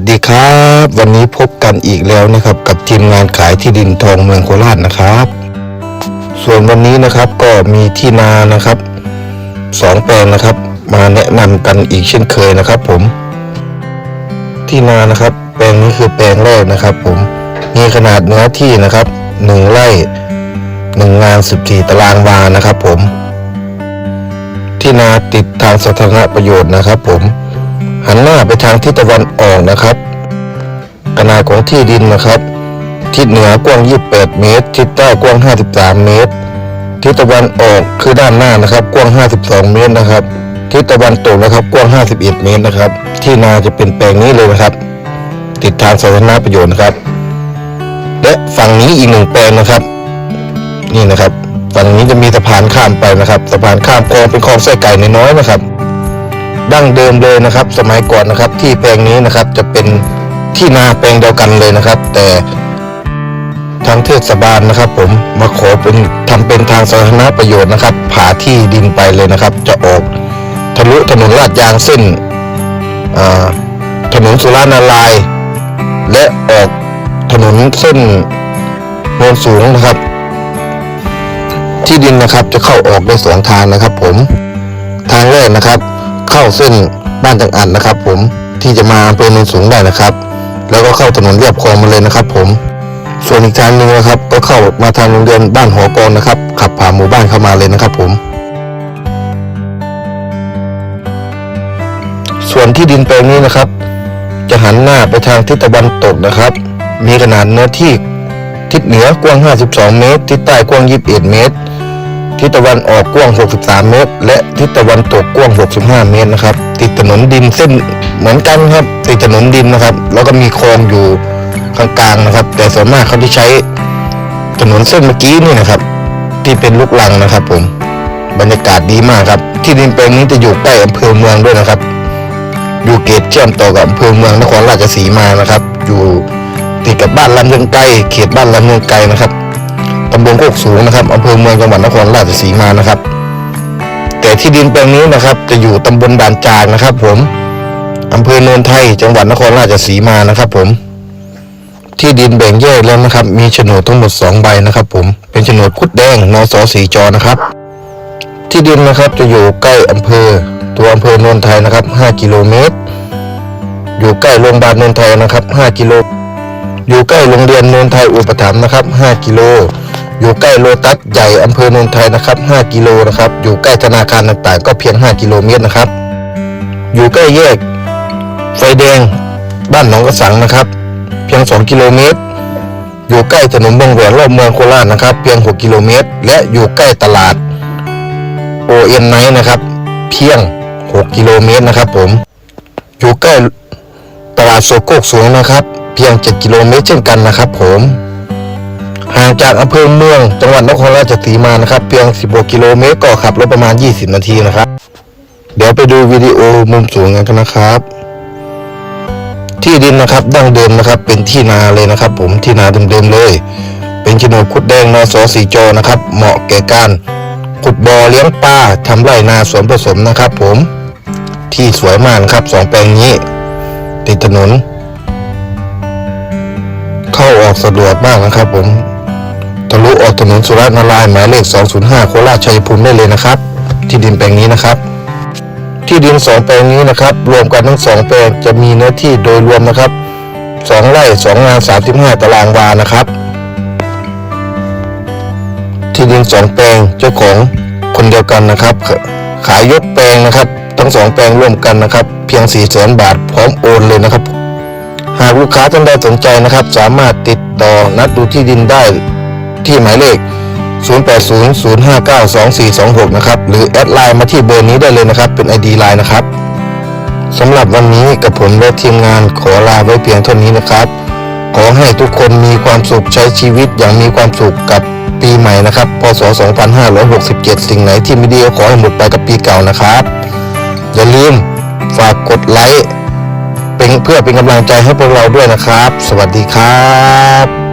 สดีครับ วันนี้พบกันอีกแล้วนะครับ กับทีมงานขายที่ดินทองเมืองโคราชนะครับ ส่วนวันนี้นะครับก็มีที่นานะครับสองแปลงนะครับ มาแนะนำกันอีกเช่นเคยนะครับ ผม ที่นานะครับ แปลงนี้คือแปลงแรกนะครับ ผมมีขนาดเนื้อที่นะครับหนึ่งไร่หนึ่งงานสิบสี่ตารางวานะครับ ผม ที่นาติดทางสาธารณประโยชน์นะครับ ผม หันหน้าไปทางทิศตะวันออกนะครับ ขนาดของที่ดินนะครับ ทิศเหนือกว้าง 28 เมตร ทิศใต้กว้าง 53 เมตร ทิศตะวันออกคือด้านหน้านะครับ กว้าง 52 เมตรนะครับ ทิศตะวันตกนะครับ กว้าง 51 เมตรนะครับ ที่นาจะเป็นแปลงนี้เลยนะครับ ติดทางสาธารณประโยชน์นะครับ และฝั่งนี้อีกหนึ่งแปลงนะครับ นี่นะครับ ฝั่งนี้จะมีสะพานข้ามไปนะครับ สะพานข้ามคลองเป็นคลองไส้ไก่น้อยๆนะครับ ดั้งเดิมเลยนะครับ สมัยก่อนนะครับ ที่แปลงนี้นะครับจะเป็นที่นาแปลงเดียวกันเลยนะครับ แต่ทางเทศบาลนะครับ ผมมาขอเป็นทำเป็นทางสาธารณประโยชน์นะครับผ่าที่ดินไปเลยนะครับ จะออกทะลุถนนลาดยางเส้นถนนสุรานาลายและออกถนนเส้นโนนสูงนะครับ ที่ดินนะครับจะเข้าออกได้สองทางนะครับ ผมทางแรกนะครับ เข้าเส้นบ้านตังอันนะครับ ผมที่จะมาอำเภอโนนสูงได้นะครับ แล้วก็เข้าถนนเรียบคลองมาเลยนะครับ ผม ส่วนอีกทางหนึ่งนะครับ ก็เข้ามาทางโรงเรียนบ้านหอกรนะครับ ขับผ่านหมู่บ้านเข้ามาเลยนะครับ ผม ส่วนที่ดินแปลงนี้นะครับ จะหันหน้าไปทางทิศตะวันตกนะครับ มีขนาดเนื้อที่ทิศเหนือกว้าง 52 เมตร ทิศใต้กว้าง 21 เมตร ทิศตะวันออกกว้าง 63 เมตร และทิศตะวันตกกว้าง 65 เมตรนะครับ ติดถนนดินเส้นเหมือนกันครับ ติดถนนดินนะครับ แล้วก็มีคลองอยู่ข้างกลางนะครับ แต่ส่วนมากเขาที่ใช้ถนนเส้นเมื่อกี้นี่นะครับ ที่เป็นลูกลังนะครับ ผม บรรยากาศดีมากครับ ที่ดินแปลงนี้จะอยู่ใกล้อำเภอเมืองด้วยนะครับ อยู่เกตเชื่อมต่อกับอำเภอเมืองนครราชสีมานะครับ อยู่ติดกับบ้านลำเลียงไกลเขตบ้านลำเลียงไกลนะครับ ตำบลโคกสูงนะครับอำเภอเมืองจังหวัดนครราชสีมานะครับ แต่ที่ดินแปลงนี้นะครับ จะอยู่ตำบลด่านจางนะครับ ผมอำเภอโนนไทยจังหวัดนครราชสีมานะครับ ผม ที่ดินแบ่งแยกแล้วนะครับ มีโฉนดทั้งหมด 2 ใบนะครับ ผมเป็นโฉนดคุดแดงนสสีจอนะครับ ที่ดินนะครับจะอยู่ใกล้อำเภอ ตัวอำเภอโนนไทยนะครับ 5 กิโลเมตร อยู่ใกล้โรงพยาบาลโนนไทยนะครับ 5 กิโลอยู่ใกล้โรงเรียนโนนไทยอุปถัมภ์นะครับ 5 กิโล อยู่ใกล้โลตัสใหญ่อำเภอโนนไทยนะครับ 5 กิโลนะครับ อยู่ใกล้ธนาคารต่างๆ ก็เพียง 5 กิโลเมตรนะครับ อยู่ใกล้แยก ไฟแดง บ้านหนองกระสังนะครับ เพียง 2 กิโลเมตร อยู่ใกล้ถนนบงแหวนรอบเมืองโคราชนะครับ เพียง 6 กิโลเมตร และอยู่ใกล้ตลาดโอเอ็นไนนะครับ เพียง 6 กิโลเมตรนะครับ ผม อยู่ใกล้ตลาดโซโกกสูงนะครับ เพียง 7 กิโลเมตรเช่นกันนะครับ ผม ห่างจากอำเภอเมือง จังหวัดนครราชสีมานะครับเพียง 16 กิโลเมตรก็ขับรถประมาณ 20 นาทีนะครับ เดี๋ยวไปดูวิดีโอมุมสูงกันนะครับ ที่ดินนะครับดั้งเดิมนะครับ เป็นที่นาเลยนะครับ ผมที่นาเดิมๆเลย เป็นโฉนดคุดแดงนสสีจอนะครับ เหมาะแก่การขุดบ่อเลี้ยงปลาทำไรนาสวนผสมนะครับ ผมที่สวยมากครับสองแปลงนี้ติดถนน เข้าออกสะดวกมากนะครับผม ทะลุออกถนนสุรานารายหมายเลข 205 โคราชชัยภูมิได้เลยนะครับ ที่ดินแปลงนี้นะครับ ที่ดินสองแปลงนี้นะครับ รวมกันทั้งสองแปลงจะมีเนื้อที่โดยรวมนะครับสองไร่สองงาน 35 ตารางวานะครับ ที่ดินสองแปลงเจ้าของคนเดียวกันนะครับ ขายยกแปลงนะครับ ทั้งสองแปลงร่วมกันนะครับ เพียง 4 0 0 0 0 0 บาท พร้อมโอนเลยนะครับ หากลูกค้าท่านใดสนใจนะครับ สามารถติดต่อนัดดูที่ดินได้ ที่หมายเลข 0800592426 นะครับ หรือแอดไลน์มาที่เบอร์นี้ได้เลยนะครับ เป็น ID ไลน์นะครับสำหรับวันนี้กับผมและทีมงานขอลาไว้เพียงเท่านี้นะครับ ขอให้ทุกคนมีความสุขใช้ชีวิตอย่างมีความสุขกับปีใหม่นะครับ พศ 2567 สิ่งไหนที่ไม่ดีก็ขอให้หมดไปกับปีเก่านะครับ อย่าลืมฝากกดไลค์เป็นเพื่อเป็นกำลังใจให้พวกเราด้วยนะครับ สวัสดีครับ